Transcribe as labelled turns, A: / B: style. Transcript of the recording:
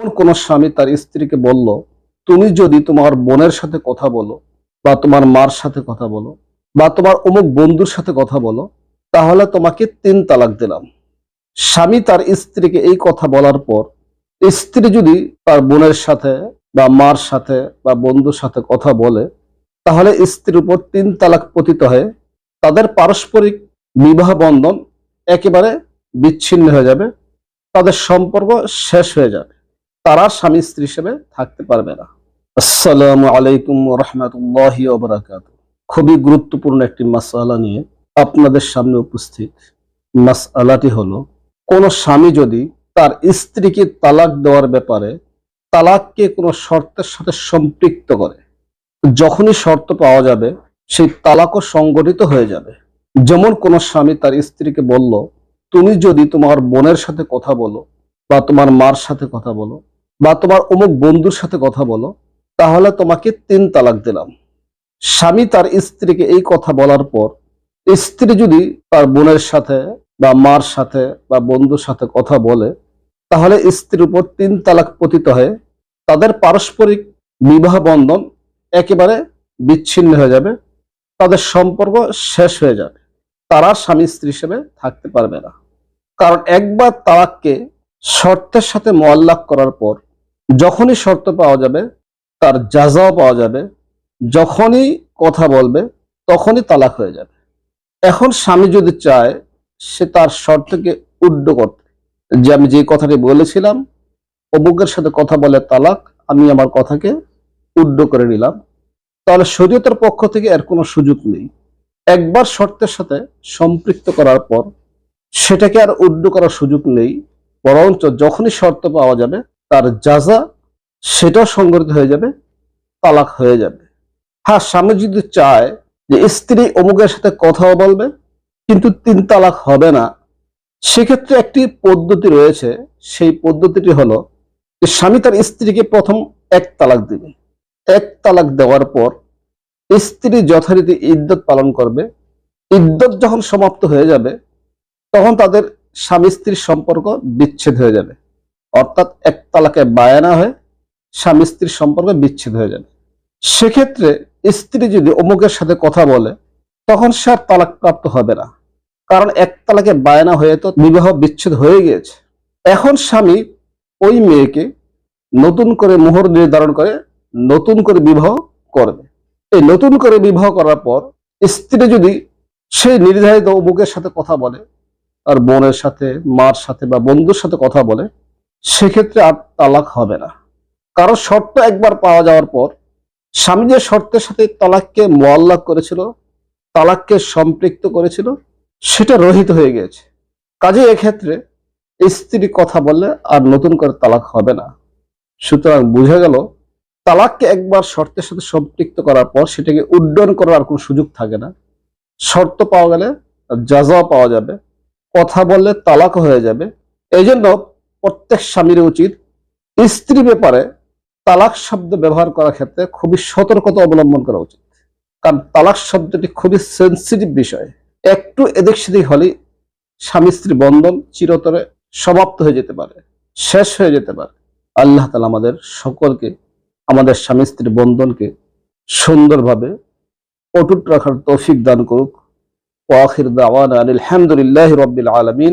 A: যখন কোনো স্বামী তার স্ত্রীকে বলল, তুমি যদি তোমার বোনের সাথে কথা বলো বা তোমার মার সাথে কথা বলো বা তোমার অমুক বন্ধুর সাথে কথা বলো, তাহলে তোমাকে তিন তালাক দিলাম। স্বামী তার স্ত্রীকে এই কথা বলার পর, স্ত্রী যদি তার বোনের সাথে বা মার সাথে বা বন্ধুর সাথে কথা বলে, তাহলে স্ত্রীর উপর তিন তালাক পতিত হয়ে তাদের পারস্পরিক বিবাহ বন্ধন একেবারে বিচ্ছিন্ন হয়ে যাবে, তাদের সম্পর্ক শেষ হয়ে যাবে। তারা স্বামী স্ত্রী হিসেবে থাকতে পারবে না। আসসালামু আলাইকুম রহমতুল্লাহ ওবরাকাত খুবই গুরুত্বপূর্ণ একটি মাসালা নিয়ে আপনাদের সামনে উপস্থিত। মাসালাটি হলো, কোন স্বামী যদি তার স্ত্রীকে তালাক দেওয়ার ব্যাপারে তালাককে কোনো শর্তের সাথে সম্পৃক্ত করে, যখনই শর্ত পাওয়া যাবে, সেই তালাকও সংগঠিত হয়ে যাবে। যেমন কোন স্বামী তার স্ত্রীকে বলল, তুমি যদি তোমার বোনের সাথে কথা বলো বা তোমার মার সাথে কথা বলো বা তোমার অমুক বন্ধুর সাথে কথা বলো, তাহলে তোমাকে তিন তালাক দিলাম। স্বামী তার স্ত্রীকে এই কথা বলার পর, স্ত্রী যদি তার বোনের সাথে বা মার সাথে বা বন্ধুর সাথে কথা বলে, তাহলে স্ত্রীর উপর তিন তালাক পতিত হয়ে তাদের পারস্পরিক বিবাহ বন্ধন একেবারে বিচ্ছিন্ন হয়ে যাবে, তাদের সম্পর্ক শেষ হয়ে যাবে। তারা স্বামী স্ত্রী হিসেবে থাকতে পারবে না। কারণ একবার তালাককে শর্তের সাথে মোয়াল্লাক করার পর যখনই শর্ত পাওয়া যাবে, তার যাজাও পাওয়া যাবে, যখনই কথা বলবে, তখনই তালাক হয়ে যাবে। এখন স্বামী যদি চায়, সে তার শর্তকে উড্ড করতে। যে আমি যে কথাটি বলেছিলাম, অমুকের সাথে কথা বলে তালাক, আমি আমার কথাকে উড্ড করে নিলাম। তাহলে শরীয়তের পক্ষ থেকে এর কোনো সুযোগ নেই। একবার শর্তের সাথে সম্পৃক্ত করার পর, সেটাকে আর উড্ড করার সুযোগ নেই। বরঞ্চ যখনই শর্ত পাওয়া যাবে তার যাজা সেটাও সংগঠিত হয়ে যাবে, তালাক হয়ে যাবে। হ্যাঁ স্বামী যদি চায় যে স্ত্রী অমুকের সাথে কথাও বলবে, কিন্তু তিন তালাক হবে না, সেক্ষেত্রে একটি পদ্ধতি রয়েছে। সেই পদ্ধতিটি হলো যে স্বামী তার স্ত্রীকে প্রথম এক তালাক দিবে। এক তালাক দেওয়ার পর স্ত্রী যথারীতি ইদ্যত পালন করবে। ইদ্যত যখন সমাপ্ত হয়ে যাবে, তখন তাদের স্বামী স্ত্রীর সম্পর্ক বিচ্ছেদ হয়ে যাবে। অর্থাৎ এক তালাকে বায়ানা হয়ে স্বামী স্ত্রীর সম্পর্ক বিচ্ছেদ হয়ে যাবে। সেক্ষেত্রে স্ত্রী যদি অমুকের সাথে কথা বলে, তখন সে আর তালাক প্রাপ্ত হবে না। কারণ এক তালাকে বায়না হয়ে তো বিবাহ বিচ্ছেদ হয়ে গিয়েছে। এখন স্বামী ওই মেয়েকে নতুন করে মোহর নির্ধারণ করে নতুন করে বিবাহ করবে। এই নতুন করে বিবাহ করার পর স্ত্রী যদি সেই নির্ধারিত অমুকের সাথে কথা বলে, তার বোনের সাথে, মার সাথে বা বন্ধুর সাথে কথা বলে সেক্ষেত্রে আর তালাক হবে না। কারণ শর্ত একবার পাওয়া যাওয়ার পর স্বামী যে শর্তের সাথে তালাককে মোয়াল্লা করেছিল, তালাককে সম্পৃক্ত করেছিল, সেটা রহিত হয়ে গিয়েছে। কাজে এক্ষেত্রে স্ত্রী কথা বললে আর নতুন করে তালাক হবে না। সুতরাং বোঝা গেল, তালাককে একবার শর্তের সাথে সম্পৃক্ত করার পর সেটাকে উড্ডয়ন করার আর কোনো সুযোগ থাকে না। শর্ত পাওয়া গেলে যাজাও পাওয়া যাবে, কথা বললে তালাক হয়ে যাবে। এই জন্য প্রত্যেক স্বামীর উচিত স্ত্রী ব্যাপারে তালাক শব্দ ব্যবহার করার ক্ষেত্রে খুবই সতর্কতা অবলম্বন করা উচিত। কারণ তালাক শব্দটি খুবই সেন্সিটিভ বিষয়। একটু এদিক সেদিক হলেই স্বামী স্ত্রী বন্ধন চিরতরে সমাপ্ত হয়ে যেতে পারে, শেষ হয়ে যেতে পারে। আল্লাহ তালা আমাদের সকলকে, আমাদের স্বামী স্ত্রী বন্ধনকে সুন্দরভাবে অটুট রাখার তৌফিক দান করুক। ওয়াখির দাওয়ানা আলহামদুলিল্লাহ রবিল আলমিন।